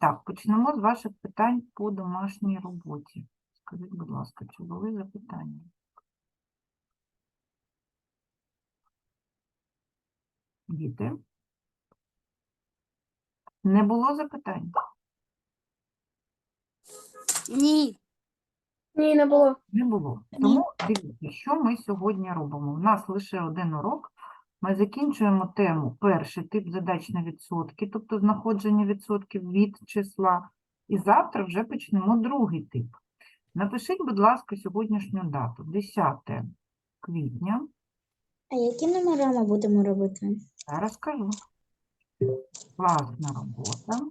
Так, почнемо з ваших питань по домашній роботі. Скажіть, будь ласка, чи були запитання? Діти? Не було запитань? Ні. Ні, не було. Не було. Тому дивіться, що ми сьогодні робимо. У нас лише один урок. Ми закінчуємо тему перший тип задач на відсотки, тобто знаходження відсотків від числа. І завтра вже почнемо другий тип. Напишіть, будь ласка, сьогоднішню дату, 10 квітня. А які номера ми будемо робити? Зараз скажу. Класна робота.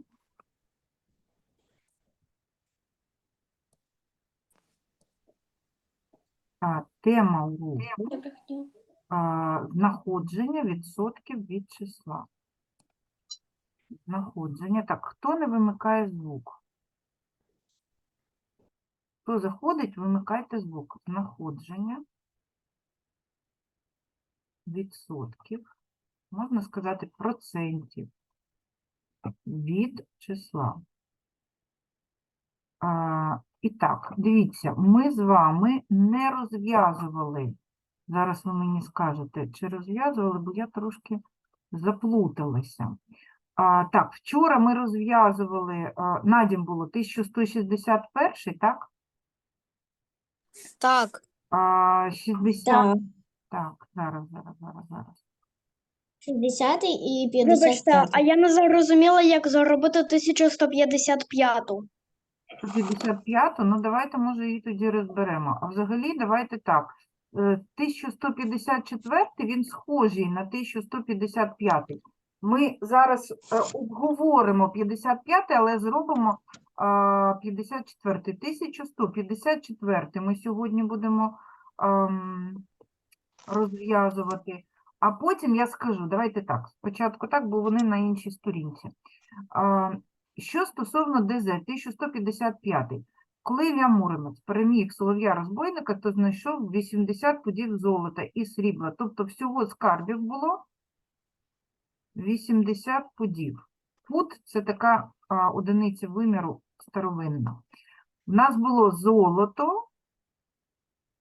А, тема уроку знаходження відсотків від числа. Знаходження. Так, хто не вимикає звук? Хто заходить, вимикайте звук. Знаходження відсотків, можна сказати, процентів від числа. А, і так, дивіться, ми з вами не розв'язували. Зараз ви мені скажете, чи розв'язували, бо я трошки заплуталася. А, так, вчора ми розв'язували, а, на дім було 1161, так? Так. А, 60, Так. так, зараз, зараз, зараз, зараз. 60 і Вибачте, а я не зрозуміла, як заробити 1155. 155, ну давайте, може, її тоді розберемо. А взагалі, давайте так. Е, 1154, він схожий на 1155. Ми зараз е, обговоримо 55, але зробимо а, 54. 1154 ми сьогодні будемо розв'язувати. А потім я скажу, давайте так, спочатку так, бо вони на іншій сторінці. Що стосовно ДЗ 1155, коли Ілля Муромець переміг Солов'я Розбойника, то знайшов 80 пудів золота і срібла. Тобто всього скарбів було 80 пудів. Пуд – це така а, одиниця виміру старовинна. У нас було золото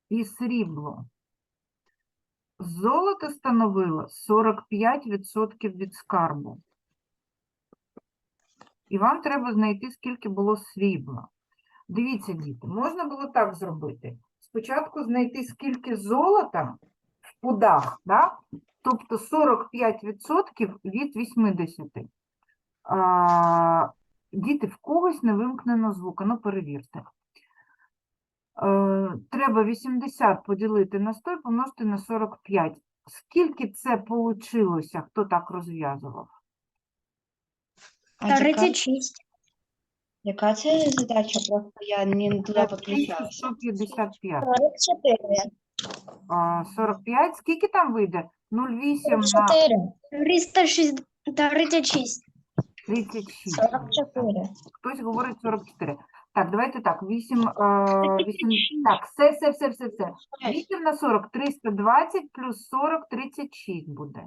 і срібло. Золото становило 45% від скарбу. І вам треба знайти, скільки було срібла. Дивіться, діти, можна було так зробити. Спочатку знайти, скільки золота в пудах, да? тобто 45% від 80. А, діти, в когось не вимкнено звук, ну перевірте. Е, треба 80 поділити на 100 і помножити на 45. Скільки це получилося, хто так розв'язував? 36. Яка це задача? Просто я не туди підключалася. 1155. 44. 45. Скільки там вийде? 0,8 на 44. 306. 36. 36. 44. Хтось говорить 44. Так, давайте так. 8, 8 так, все, все, все, все, все. 8 на 40, 320 плюс 40, 36 буде.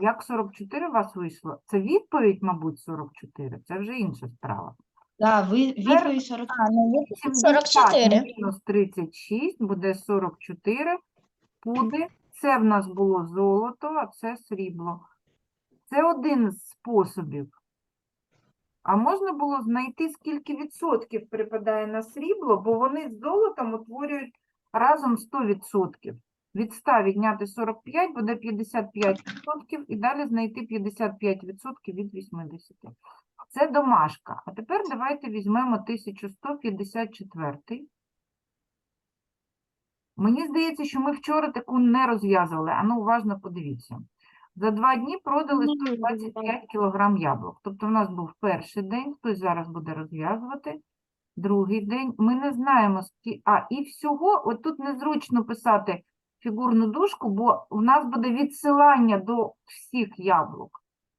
Як 44 у вас вийшло? Це відповідь, мабуть, 44. Це вже інша справа. Да, ви, відповідь 40. А, ну, 44. мінус 36 буде 44 пуди. Це в нас було золото, а це срібло. Це один з способів. А можна було знайти, скільки відсотків припадає на срібло, бо вони з золотом утворюють разом 100%. Від 100 відняти 45 буде 55%, і далі знайти 55% від 80. Це домашка. А тепер давайте візьмемо 1154. Мені здається, що ми вчора таку не розв'язували. Ану, уважно подивіться. За два дні продали 125 кг яблук. Тобто в нас був перший день, хтось зараз буде розв'язувати. Другий день. Ми не знаємо, скільки. А, і всього, от тут незручно писати фігурну дужку, бо в нас буде відсилання до всіх яблук.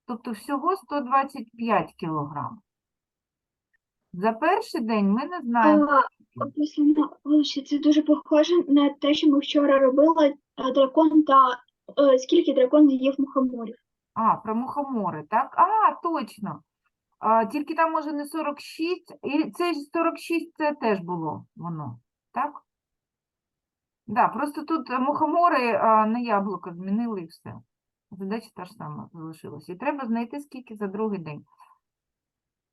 Тобто всього 125 кг. За перший день ми не знаємо. Олексій, це дуже похоже на те, що ми вчора робили е, дракон та е, скільки дракон їв мухоморів. А, про мухомори, так? А, точно. А, тільки там може не 46, і це ж 46 це теж було воно, так? Да, просто тут е, мухомори а, на яблуко змінили і все. Задача та ж сама залишилася. І треба знайти, скільки за другий день.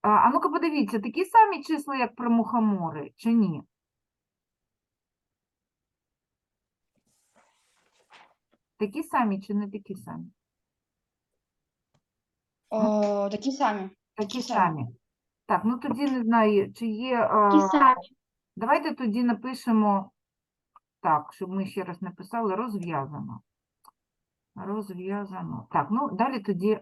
А, а ну-ка подивіться, такі самі числа, як про мухомори, чи ні? Такі самі чи не такі самі? О, такі самі. Такі самі. самі. Так, ну тоді не знаю, чи є. А, самі. Давайте тоді напишемо так, щоб ми ще раз написали розв'язано. Розв'язано. Так, ну далі тоді.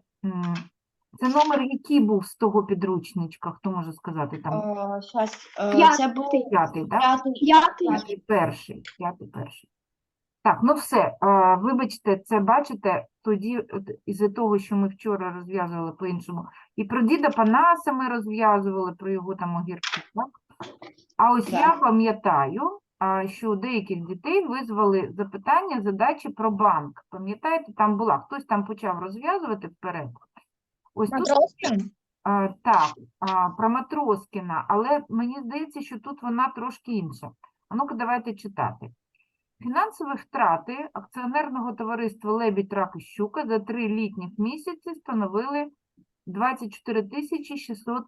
Це номер, який був з того підручничка, хто може сказати там? О, щас, е, П'ятий. це був П'ятий, так? п'ятий. Перший, п'ятий перший. Так, ну все, е, вибачте, це бачите, тоді із-за того, що ми вчора розв'язували по-іншому, і про діда Панаса ми розв'язували, про його там огірки, так? А ось я пам'ятаю, що у деяких дітей визвали запитання, задачі про банк. Пам'ятаєте, там була, хтось там почав розв'язувати вперед. Ось тут а, так, а, про Матроскіна, але мені здається, що тут вона трошки інша. А ну-ка, давайте читати. Фінансові втрати акціонерного товариства Лебідь Рак і Щука за три літніх місяці становили 24 тисячі 600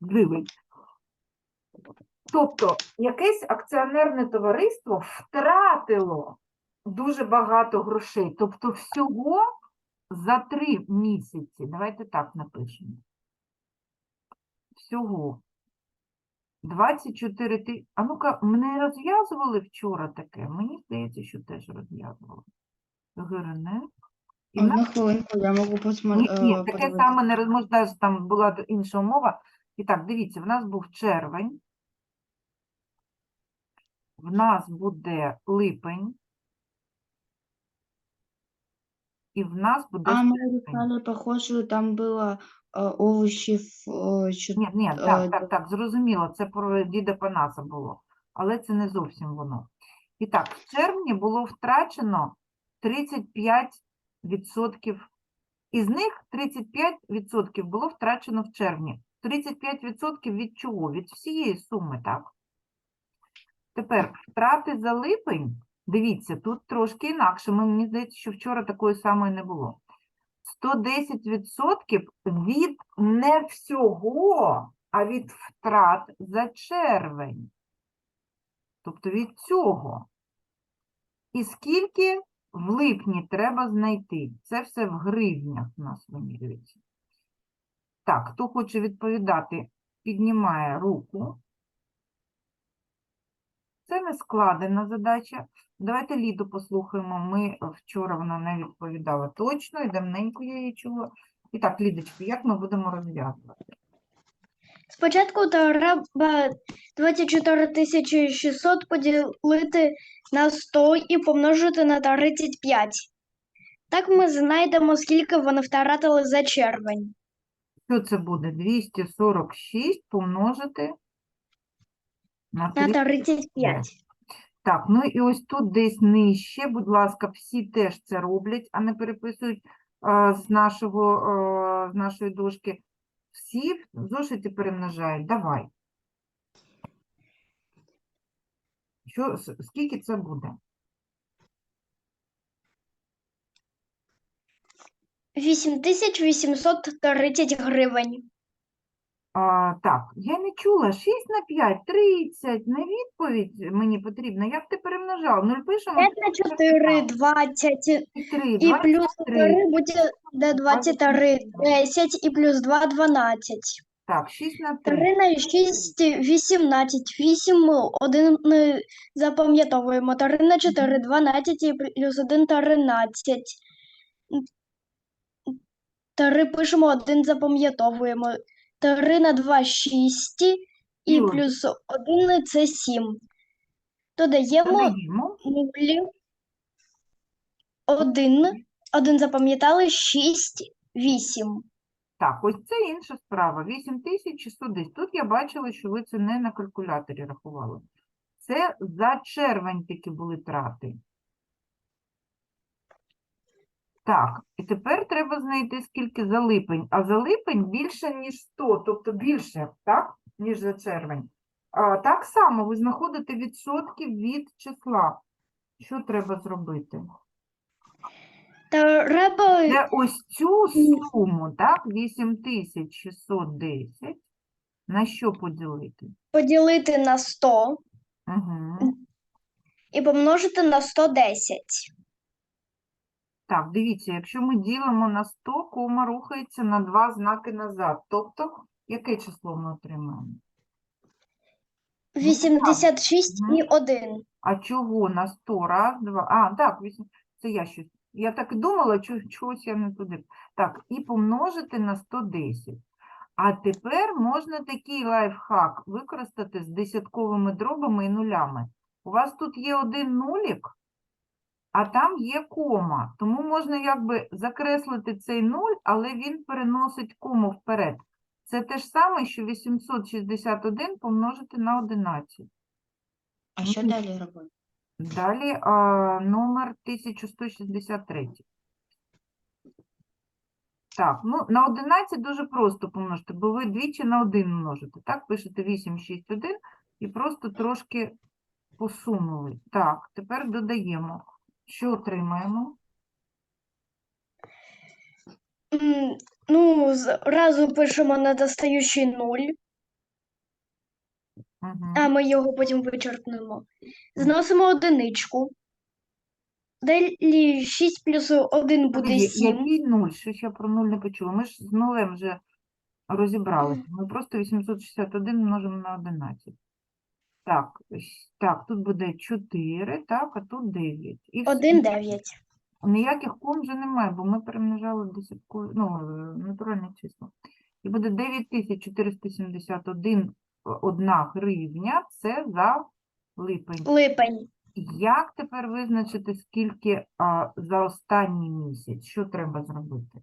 гривень. Тобто, якесь акціонерне товариство втратило дуже багато грошей. Тобто, всього за три місяці, давайте так напишемо. Всього 24 тисячі. А ну-ка, мене розв'язували вчора таке? Мені здається, що теж розв'язували. ГРН. І Одну нас хвилинку, я можу ні, посмотрети. ні, таке саме не роз- може, навіть там була інша умова. І так, дивіться, в нас був червень, в нас буде липень, і в нас буде А, мы серпень. решали, похоже, там было э, овощи в э, чет- Ні, ні, е, так, так, так, зрозуміло, це про діда Панаса було, але це не зовсім воно. І так, в червні було втрачено 35%. Із них 35% було втрачено в червні. 35% від чого? Від всієї суми, так? Тепер втрати за липень, дивіться, тут трошки інакше. Мені здається, що вчора такої самої не було. 110% від не всього, а від втрат за червень. Тобто від цього. І скільки в липні треба знайти? Це все в гривнях у нас вимірюється. Так, хто хоче відповідати, піднімає руку. Це не складена задача. Давайте Ліду послухаємо. Ми вчора вона не відповідала точно, і давненько я її чула. І так, Лідочко, як ми будемо розв'язувати? Спочатку треба 24 600 поділити на 100 і помножити на 35. Так ми знайдемо, скільки вони втратили за червень. Що це буде? 246 помножити на На 3. 35. Так, ну і ось тут десь нижче, будь ласка, всі теж це роблять, а не переписують а, з, нашого, а, з нашої дошки. Всі в зошиті перемножають. Давай. Що, скільки це буде? 8830 гривень. А, так, я не чула. 6 на 5, 30. На відповідь мені потрібно. Як ти перемножав? 0 пишемо. 5 на 4 20 3, і плюс 3 буде 23 10 і плюс 2 12. Так, 6 на 3. 3 на 6 18. 8 1 запам'ятовуємо. 3 на 4 12 і плюс 1 13. 3 пишемо, 1 запам'ятовуємо. 3 на 2 6 і І один. плюс 1 це 7. Додаємо Додаємо. 0, 1, 1 запам'ятали, 6, 8. Так, ось це інша справа. 8610. Тут я бачила, що ви це не на калькуляторі рахували. Це за червень такі були трати. Так, і тепер треба знайти, скільки за липень. А за липень більше, ніж 100, тобто більше, так, ніж за червень. А, так само ви знаходите відсотки від числа. Що треба зробити? Треба Це ось цю суму, так, 8610, на що поділити? поділити на 100 Угу. і помножити на 110. Так, дивіться, якщо ми ділимо на 100, кома рухається на два знаки назад. Тобто, яке число ми отримаємо? 86 Мгм. і 1. А чого на 100? Раз, два. А, так, вісім- це я щось. Я так і думала, чогось я не туди. Так, і помножити на 110. А тепер можна такий лайфхак використати з десятковими дробами і нулями. У вас тут є один нулік, а там є кома. Тому можна якби закреслити цей нуль, але він переносить кому вперед. Це те ж саме, що 861 помножити на 11. А що Мгм. далі робити? Далі а, номер 1163. Так, ну на 11 дуже просто помножити, бо ви двічі на 1 множите. Так, пишете 8, 6, 1 і просто трошки посунули. Так, тепер додаємо. Що отримаємо? М, Ну, зразу пишемо недостаючий 0, Угу. а ми його потім вичерпнемо. Зносимо одиничку. Далі 6 плюс 1 буде 7. Який 0? Щось я про 0 не почула. Ми ж з нулем вже розібралися. Ми просто 861 множимо на 11. Так, ось так, тут буде 4, так, а тут 9. І все. 1, 9. Ніяких ком вже немає, бо ми перемножали десяткові, ну, е, натуральні числа. І буде 9471 одна гривня, це за липень. Липень. Як тепер визначити, скільки а, за останній місяць? Що треба зробити?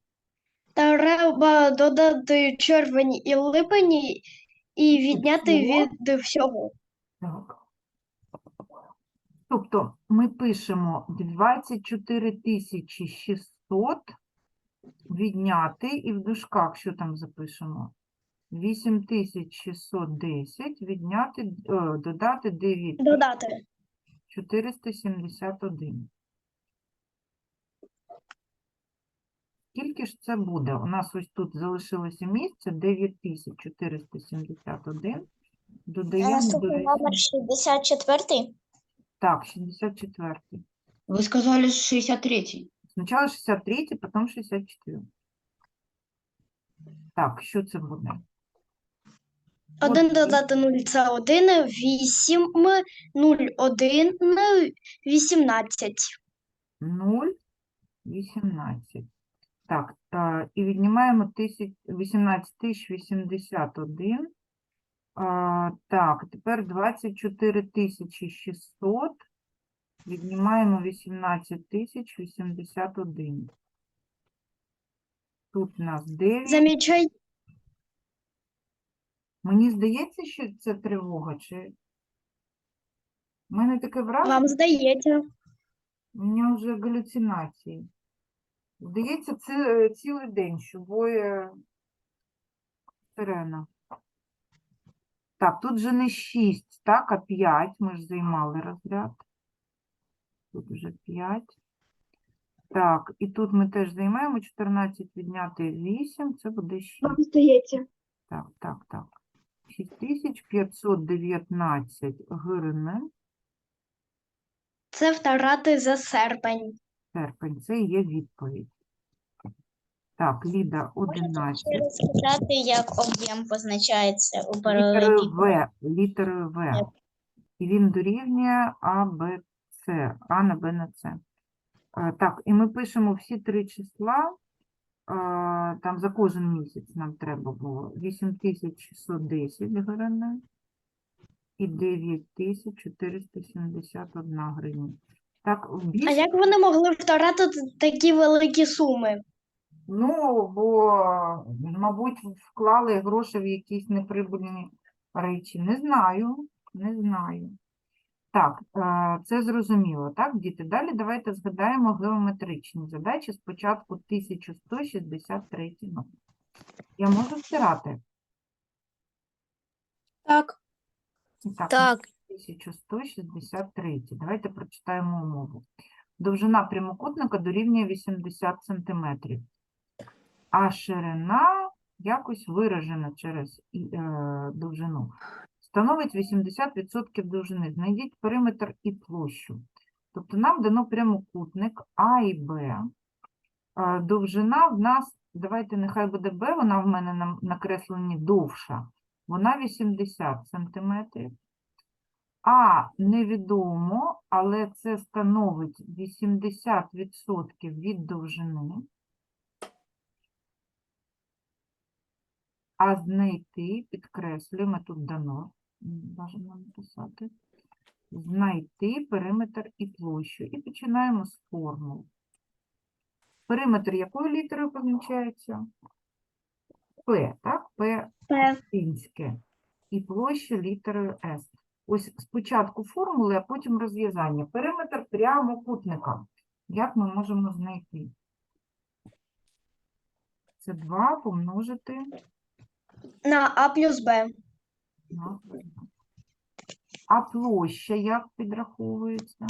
Треба додати червень і липень і відняти від всього. Так. Тобто ми пишемо 24 600 відняти і в дужках що там запишемо? 8610 відняти, е, додати Додати. 9471. Скільки ж це буде? У нас ось тут залишилося місце 9471. Додаємо до Наступний номер 64. Так, 64. Ви сказали 63-й. Спочатку 63, потім 64. Так, що це буде? 1 От, додати 0 це 1, 8, 0, 1, 18. 0, 18. Так, та, і віднімаємо 1000 18 081. А, так, тепер 24 600. Віднімаємо 18 081. Тут у нас 9. Замічай, Мені здається, що це тривога, чи... У мене таке враження, вам здається. у мене вже галюцинації. Здається, це цілий день, що боє сирена. Так, тут же не 6, так, а 5. Ми ж займали розряд. Тут вже 5. Так, і тут ми теж займаємо 14 відняти 8, це буде 6. Вам здається. Так, так, так. 6519 гривень. Це втрати за серпень. Серпень, це і є відповідь. Так, Ліда 11. Ще розказати, як об'єм позначається у паралелі. В, літерою В. І він дорівнює А, Б, С. А на Б на С. Е, Так, і ми пишемо всі три числа. е, Там за кожен місяць нам треба було 8610 гривень і 9471 гривня. Так, в А як вони могли втратити такі великі суми? Ну, бо, мабуть, вклали гроші в якісь неприбульні речі. Не знаю, не знаю. Так, е, це зрозуміло, так, діти? Далі давайте згадаємо геометричні задачі. Спочатку 1163 номер. Я можу стирати? Так, Так, Так. 1163. Давайте прочитаємо умову. Довжина прямокутника дорівнює 80 см, а ширина якось виражена через е, довжину. Становить 80% довжини. Знайдіть периметр і площу. Тобто нам дано прямокутник А і Б. Е, Довжина в нас, давайте нехай буде Б, вона в мене на накресленні довша. Вона 80 сантиметрів. А невідомо, але це становить 80% від довжини. А знайти, підкреслюємо, тут дано, бажано написати, знайти периметр і площу. І починаємо з формул. Периметр якою літерою позначається? П, так? П П. латинське і площа літерою С. Ось спочатку формули, а потім розв'язання. Периметр прямокутника. Як ми можемо знайти? Це 2 помножити На А плюс Б. на 2. А площа як підраховується?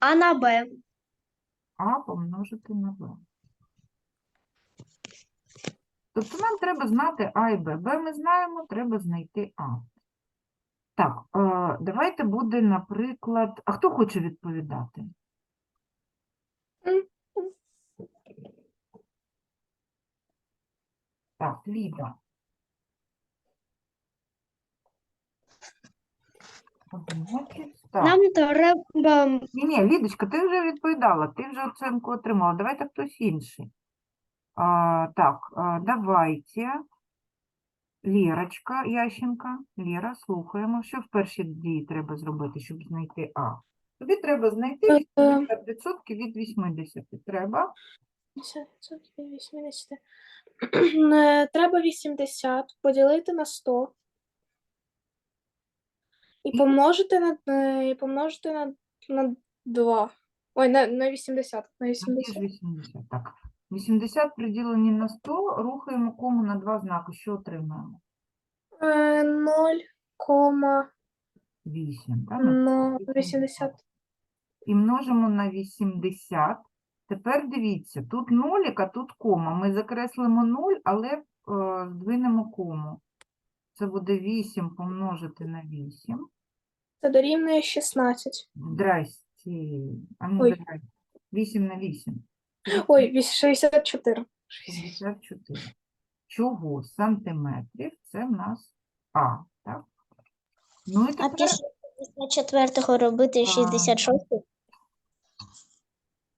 А на Б. А помножити на Б. Тобто нам треба знати А і Б. Б ми знаємо, треба знайти А. Так, е, давайте буде, наприклад, а хто хоче відповідати? Так, Ліда. Нам треба Ні, ні, Лідочка, ти вже відповідала, ти вже оценку отримала. Давайте хтось інший. А, так, а, давайте. Лєрочка Ященка. Лєра, слухаємо. Що в першій дії треба зробити, щоб знайти А? Тобі треба знайти Е, 80% від 80. Треба? 50% від 80. Е, Треба 80 поділити на 100 і помножити на, е, і помножити на, на 2. Ой, на, на 80. На Тоді 80. 80. Так. 80 приділені на 100, рухаємо кому на два знаки. Що отримаємо? Е, 0,080. 8. Так? На 80. і множимо на 80. Тепер дивіться, тут нулік, а тут кома. Ми закреслимо 0, але е, здвинемо кому. Це буде 8 помножити на 8. Це дорівнює 16. Здрасте. А ну, Ой. здрасте. 8 на 8. Ой, 64. 64. Чого сантиметрів? Це в нас А, так? Ну і А тепер, після 54-го робити А. 66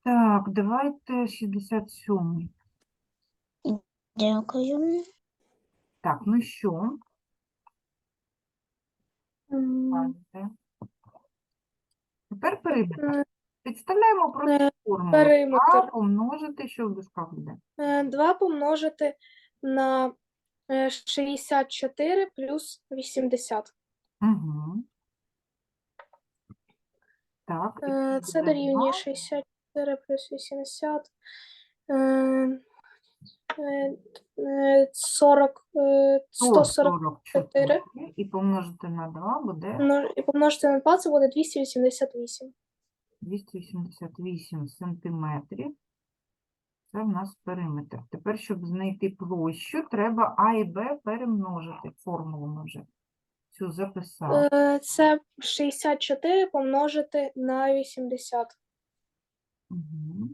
так, давайте 67-й. Дякую. Так, ну що? Давайте. Тепер э, периметр. Підставляємо просто форму. А Периметр. помножити, що в дужках буде. 2 э, помножити на э, е, 64 плюс 80. Угу. Так. Це буде два. дорівнює 60. 4 плюс 80. 40, 144. І помножити на 2 буде. Ну, і помножити на 2 це буде 288. 288 сантиметрів. Це в нас периметр. Тепер, щоб знайти площу, треба А і Б перемножити. Формулу ми вже цю записали. Е, це 64 помножити на 80. Угу.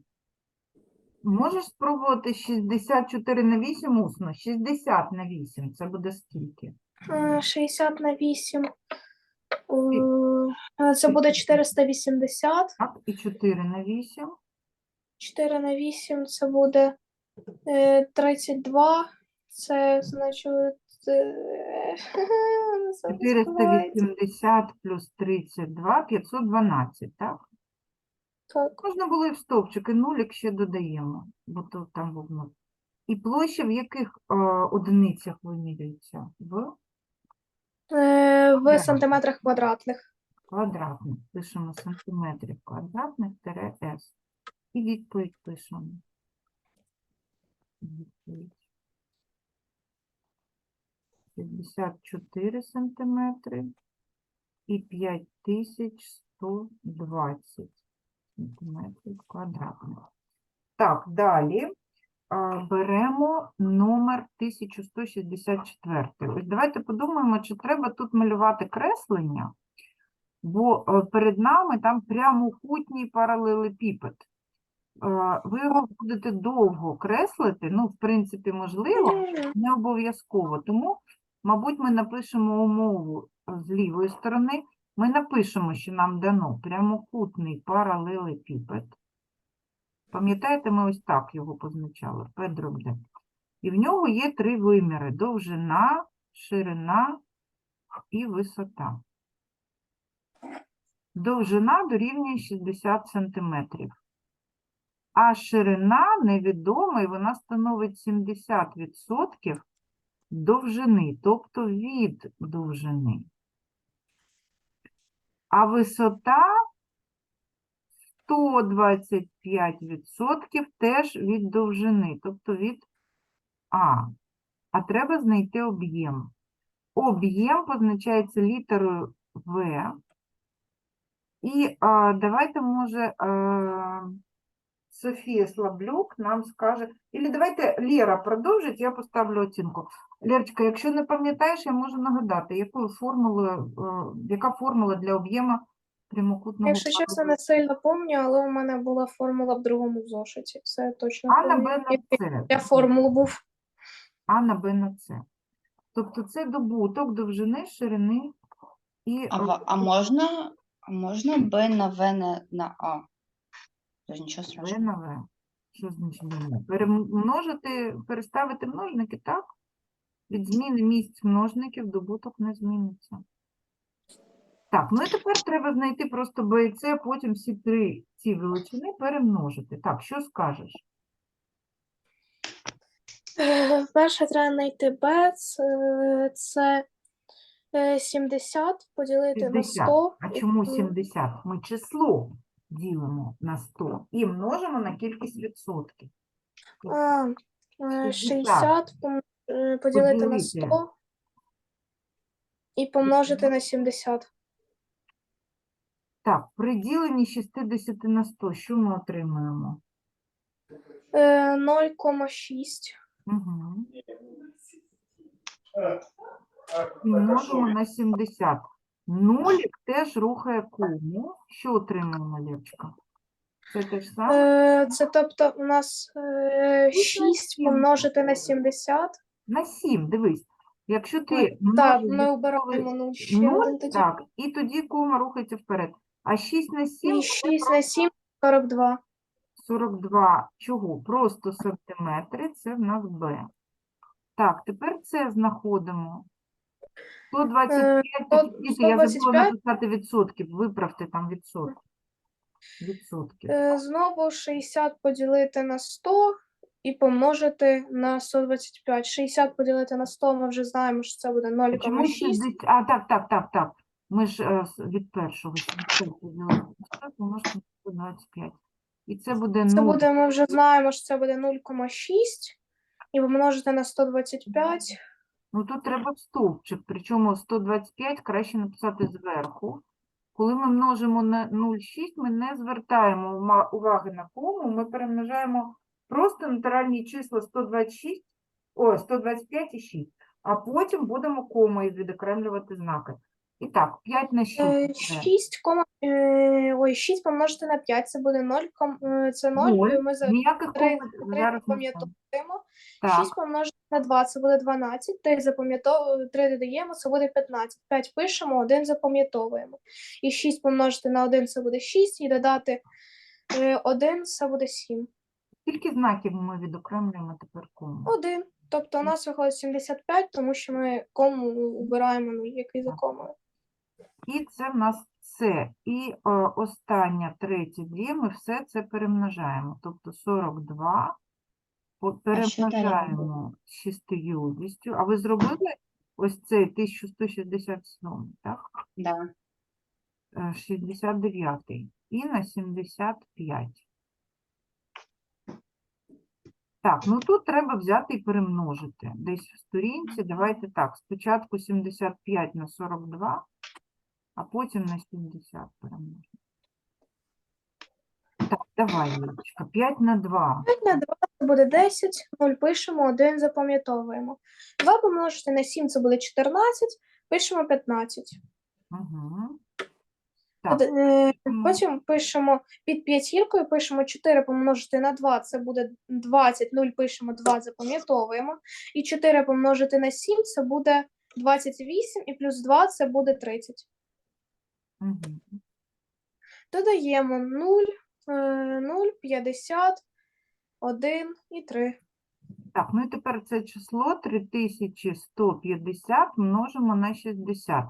Можеш спробувати 64 на 8 усно? 60 на 8. Це буде скільки? Е, 60 на 8. е, Це буде 480. Так, і 4 на 8. 4 на 8 це буде е, 32. Це значить. е, зараз збивається. 480 плюс 32, 512, так? Так. Можна було і в стовпчики, нулік ще додаємо, бо то там був нуль. І площа в яких е, одиницях вимірюється? В Е, в сантиметрах квадратних. Квадратних. Пишемо сантиметрів квадратних тире С. І відповідь пишемо. Відповідь. 54 сантиметри і 5120 квадратних. Так, далі беремо номер 1164. Ось давайте подумаємо, чи треба тут малювати креслення, бо е, перед нами там прямокутній паралелепіпед. Е, Ви його будете довго креслити, ну, в принципі, можливо, не обов'язково. Тому, мабуть, ми напишемо умову з лівої сторони. Ми напишемо, що нам дано прямокутний паралелепіпед. Пам'ятаєте, ми ось так його позначали, P. І в нього є три виміри: довжина, ширина і висота. Довжина дорівнює 60 см. А ширина невідома, і вона становить 70% довжини, тобто від довжини. А висота 125% теж від довжини, тобто від А. А треба знайти об'єм. Об'єм позначається літерою В. І а, давайте, може, а, Софія Слаблюк нам скаже. Ілі давайте Лера продовжить, я поставлю оцінку. Лерочка, якщо не пам'ятаєш, я можу нагадати, якою формулою, е, яка формула для об'єму прямокутного Якщо чесно, не сильно пам'ятаю, але у мене була формула в другому зошиті. Це точно А на Б на С. Я формулу був. А на Б на С. Тобто це добуток довжини, ширини і А, а можна, можна Б на В на, на А? Тож нічого страшного. Що значить В? Перемножити, переставити множники, так? Від зміни місць множників добуток не зміниться. Так, ну і тепер треба знайти просто Б і С, а потім всі три ці величини перемножити. Так, що скажеш? Е, Перше треба знайти Б, це, це е, 70 поділити на 60. 100. А чому м, 70? Ми число ділимо на 100 і множимо на кількість відсотків. А, е, 60 60 пом- е, поділити на 100 і помножити на 70. Так, при діленні 60 на 100, що ми отримуємо? Е, 0,6. Угу. І множимо на 70. Нулік теж рухає кому. Що отримуємо, Лєвчика? Це те ж саме? Е, Це тобто у нас е, 6 помножити на 70. На 7, дивись. Якщо ти Так, множиш ми обираємо 0 ще нуль, один тоді. так, і тоді кома рухається вперед. А 6 на 7 І 6 на 7 – 42. 42 чого? Просто сантиметри, це в нас Б. Так, тепер це знаходимо. 125, сто- діти, я забула 125. написати відсотків, виправте там відсотки. Відсотків. Е, Знову 60 поділити на 100 і помножити на 125. 60 поділити на 100 ми вже знаємо, що це буде А Чому 0,6. 60? А, так, так, так, так. Ми ж е, з- від першого 70 поділили на 100, помножити на 125. І це буде Це 0. буде, ми вже знаємо, що це буде 0,6 і помножити на 125. Ну тут треба стовпчик, причому 125 краще написати зверху. Коли ми множимо на 0,6, ми не звертаємо уваги на кому, ми перемножаємо просто натуральні числа 126, о, 125 і 6, а потім будемо комою відокремлювати знаки. І так, 5 на 6. Е, 6, кома- е, ой, 6 помножити на 5, це буде 0, це 0, нуль. і ми за Ніяких три- ком три зараз не запам'ятовуємо. Так, 6 помножити на 2, це буде 12, 3 запам'ятовуємо, 3 додаємо, це буде 15. 5 пишемо, 1 запам'ятовуємо. І 6 помножити на 1, це буде 6, і додати 1, це буде 7. скільки знаків ми відокремлюємо тепер кому? 1. Тобто у нас виходить 75, тому що ми кому убираємо, ну, який за комою. І це в нас це. І е, остання третя дія, ми все це перемножаємо. Тобто 42 по- А перемножаємо з 60. А ви зробили ось цей 1167, так? Да. Е, 69 і на 75. Так, ну тут треба взяти і перемножити. Десь в сторінці, давайте так, спочатку 75 на 42, а потім на 70 перемножимо. Так, давай, Юлечка, 5 на 2. 5 на 2 це буде 10, 0 пишемо, 1 запам'ятовуємо. 2 помножити на 7 це буде 14, пишемо 15. Угу. Так, е, Потім пишемо під п'ятіркою, пишемо 4 помножити на 2, це буде 20, 0 пишемо 2, запам'ятовуємо. І 4 помножити на 7, це буде 28, і плюс 2 це буде 30. Додаємо 0, е, 0, 50, 1 і 3. Так, ну і тепер це число 3150 множимо на 60.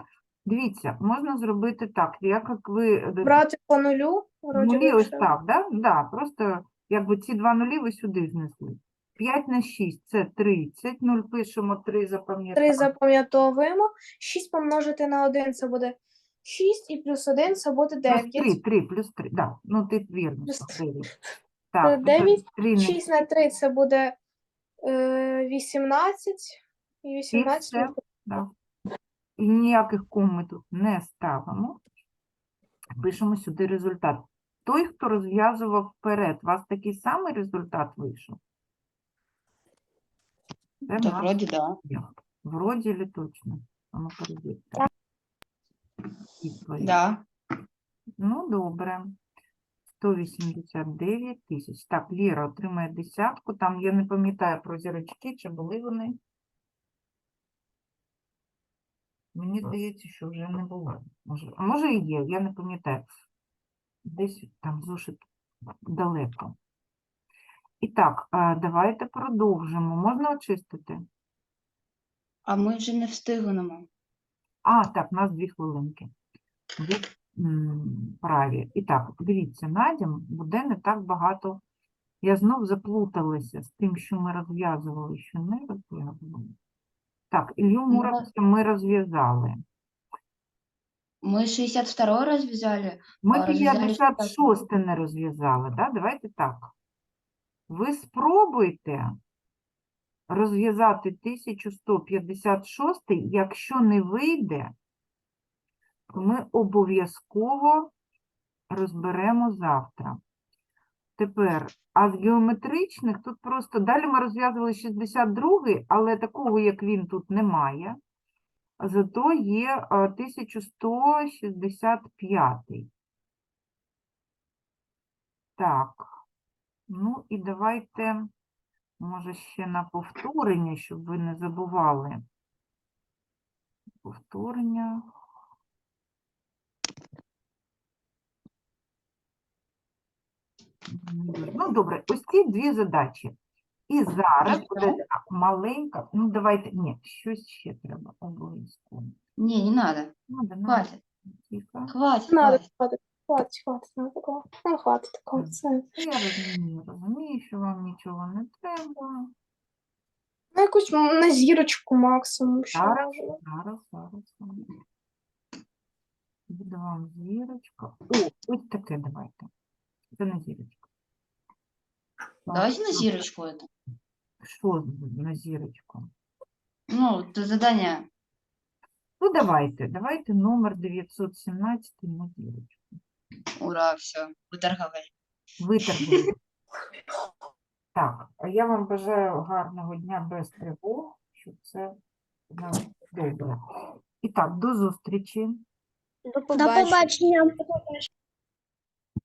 Дивіться, можна зробити так, як як ви Брати по нулю, вроді нулі ось так, да? Да, просто якби ці два нулі ви сюди знесли. 5 на 6 – це 30, 0 пишемо, 3 3 запам'ятовуємо. 6 помножити на 1 це буде 6, і плюс 1 це буде Плюс 3, 3, плюс 3, да, ну ти вірно, Плюс так, 9. Так, ну, 9, 3 на 6 на 3 це буде е, 18. І 18 все. Да. І ніяких ком ми тут не ставимо. Пишемо сюди результат. Той, хто розв'язував вперед, у вас такий самий результат вийшов? Це наш вроді да. Вроді ли точно? А ну перевірте. Відповідь. Да. Ну, добре. 189 тисяч. Так, Ліра отримає десятку. Там я не пам'ятаю про зірочки, чи були вони. Мені здається, що вже не було. Може, а може і є, я не пам'ятаю. Десь там зошит далеко. І так, давайте продовжимо. Можна очистити? А ми вже не встигнемо. А, так, у нас дві хвилинки. Ви праві. І так, дивіться, Надім буде не так багато. Я знов заплуталася з тим, що ми розв'язували, що не розв'язували. Так, Ілью Ну, Муромця ми розв'язали. Ми 62 розв'язали. Ми 56 не розв'язали, да? Давайте так. Ви спробуйте розв'язати 1156, якщо не вийде, ми обов'язково розберемо завтра. Тепер, а з геометричних тут просто далі ми розв'язували 62, але такого, як він, тут немає. Зато є 1165. Так. Ну і давайте, може, ще на повторення, щоб ви не забували. Повторення. М, Ну, добре, ось ці дві задачі. І зараз буде така маленька, ну давайте, ні, щось ще треба обов'язково. Ні, не надо. Надо, надо, Хватить. тихо. Хватить. Надо, хватить. хватить, хватить, такого. Ну, хватить такого. Я розумію, розумію, що вам нічого не треба. Ну, якусь на зірочку максимум. Що Зараз. можна. Зараз, зараз. зараз. Буде вам зірочка. О, ось таке давайте. Це не зірочка. Так, Давайте на зірочку это. Що на зірочку? Ну, це задання. Ну, давайте, давайте номер 917 на зірочку. Ура, все. Виторговали. Витерпіли. Так, а я вам бажаю гарного дня без тривог, щоб це було добре. І так, до зустрічі, До